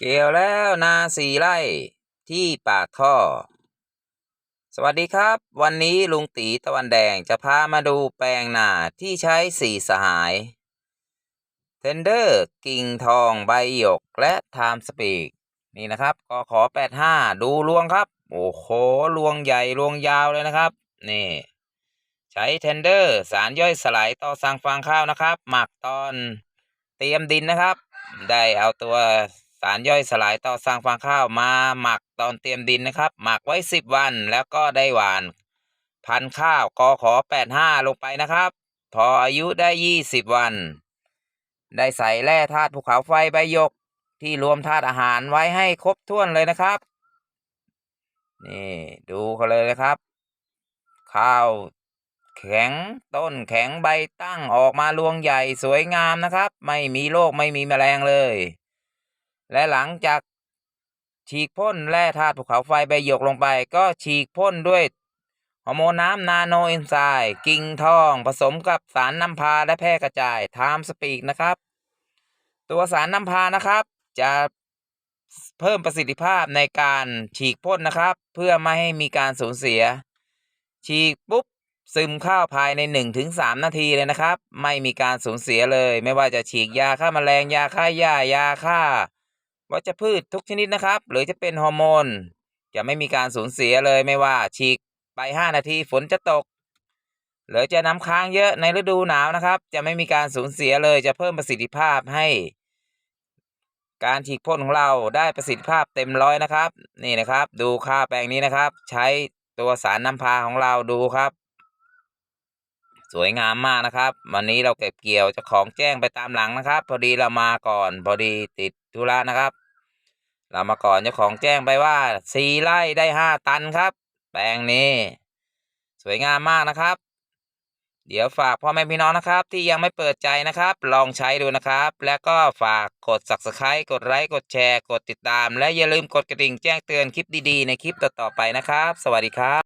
เกี่ยวแล้วนาสี่ไร่ที่ปากท่อ สวัสดีครับ วันนี้ลุงตีตะวันแดงจะพามาดูแปลงนาที่ใช้สี่สหาย เทนเดอร์ กิ่งทองใบหยกและไทม์สปีก นี่นะครับก็ขอแปดห้าดูรวงครับ โอ้โหรวงใหญ่รวงยาวเลยนะครับ นี่ ใช้เทนเดอร์ สารย่อยสลายต่อสังฟางข้าวนะครับ หมักตอนเตรียมดินนะครับ ได้เอาตัว สารย่อยสลายต่อสร้างฟางข้าวมาหมักตอนเตรียมดินนะครับ หมักไว้สิบวันแล้วก็ได้หวาน พันข้าวกอขอแปดห้าลงไปนะครับ พออายุได้ยี่สิบวัน ได้ใส่แร่ธาตุภูเขาไฟใบยกที่รวมธาตุอาหารไว้ให้ครบถ้วนเลยนะครับ นี่ดูเขาเลยนะครับ ข้าวแข็งต้นแข็งใบตั้งออกมารวงใหญ่สวยงามนะครับ ไม่มีโรคไม่มีแมลงเลย และหลังจากฉีกพ่นแร่ธาตุภูเขาไฟใบหยกลงไป ก็ฉีกพ่นด้วยฮอร์โมนน้ำนาโนเอนไซม์กิ่งทอง ผสมกับสารน้ำพาและแพร่กระจายไทม์สปีกนะครับ ตัวสารน้ำพานะครับ จะเพิ่มประสิทธิภาพในการฉีกพ่นนะครับ เพื่อไม่ให้มีการสูญเสีย ฉีกปุ๊บซึมเข้าภายใน1นถึงสนาทีเลยนะครับ ไม่มีการสูญเสียเลย ไม่ว่าจะฉีกยาฆ่าแมลงยาฆ่าหญ้ายาฆ่า วัชพืชทุกชนิดนะครับ หรือจะเป็นฮอร์โมน จะไม่มีการสูญเสียเลยไม่ว่าฉีกไป 5 นาทีฝนจะตก หรือจะน้ำค้างเยอะในฤดูหนาวนะครับ จะไม่มีการสูญเสียเลยจะเพิ่มประสิทธิภาพให้ การฉีกพ่นของเราได้ประสิทธิภาพเต็มร้อยนะครับ นี่นะครับ ดูค่าแปลงนี้นะครับ ใช้ตัวสารน้ำพาของเราดูครับ สวยงามมากนะครับ วันนี้เราเก็บเกี่ยวเจ้าของแจ้งไปตามหลังนะครับ พอดีเรามาก่อนพอดีติดธุระนะครับ เรามาก่อนเจ้าของแจ้งไปว่าสี่ไร่ได้ห้าตันครับ แปลงนี้ สวยงามมากนะครับ เดี๋ยวฝากพ่อแม่พี่น้องนะครับ ที่ยังไม่เปิดใจนะครับ ลองใช้ดูนะครับ แล้วก็ฝากกด subscribe กดไลค์กดแชร์ กดติดตาม และอย่าลืมกดกระดิ่งแจ้งเตือนคลิปดีๆ ในคลิปต่อๆไปนะครับ สวัสดีครับ